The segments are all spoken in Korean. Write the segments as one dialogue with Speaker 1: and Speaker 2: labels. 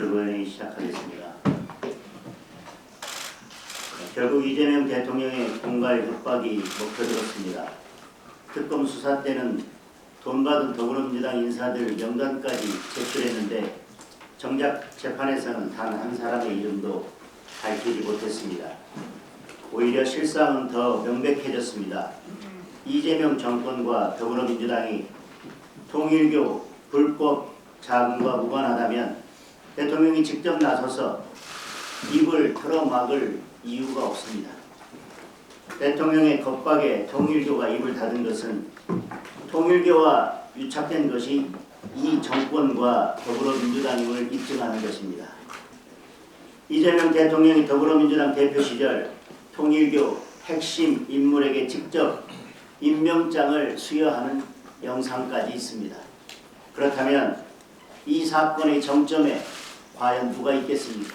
Speaker 1: 결론이 시작하겠습니다. 결국 이재명 대통령의 공갈 협박이 먹혀들었습니다. 특검 수사 때는 돈 받은 더불어민주당 인사들 명단까지 제출했는데 정작 재판에서는 단 한 사람의 이름도 밝히지 못했습니다. 오히려 실상은 더 명백해졌습니다. 이재명 정권과 더불어민주당이 통일교 불법 자금과 무관하다면 대통령이 직접 나서서 입을 털어막을 이유가 없습니다. 대통령의 겁박에 통일교가 입을 닫은 것은 통일교와 유착된 것이 이 정권과 더불어민주당임을 입증하는 것입니다. 이재명 대통령이 더불어민주당 대표 시절 통일교 핵심 인물에게 직접 임명장을 수여하는 영상까지 있습니다. 그렇다면 이 사건의 정점에 과연 누가 있겠습니까?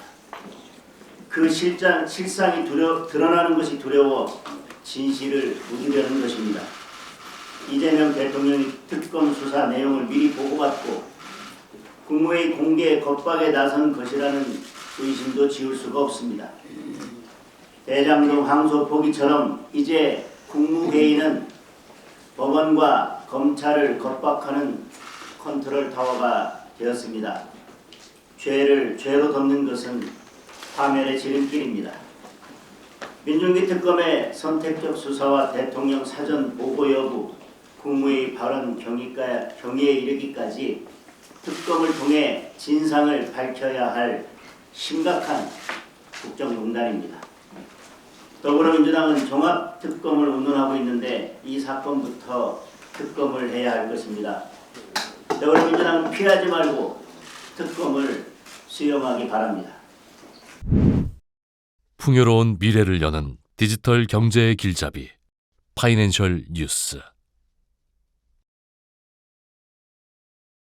Speaker 1: 그 실장, 실상이 두려, 드러나는 것이 두려워 진실을 묻으려는 것입니다. 이재명 대통령이 특검 수사 내용을 미리 보고받고 국무회의 공개 겁박에 나선 것이라는 의심도 지울 수가 없습니다. 대장동 항소 포기처럼 이제 국무회의는 법원과 검찰을 겁박하는 컨트롤 타워가 되었습니다. 죄를 죄로 덮는 것은 파멸의 지름길입니다. 민중기 특검의 선택적 수사와 대통령 사전 보고 여부, 국무회의 발언 경위가, 경위에 이르기까지 특검을 통해 진상을 밝혀야 할 심각한 국정농단입니다. 더불어민주당은 종합특검을 운운하고 있는데 이 사건부터 특검을 해야 할 것입니다. 더불어민주당은 피하지 말고 특검을 수용하기 바랍니다.
Speaker 2: 풍요로운 미래를 여는 디지털 경제의 길잡이 파이낸셜 뉴스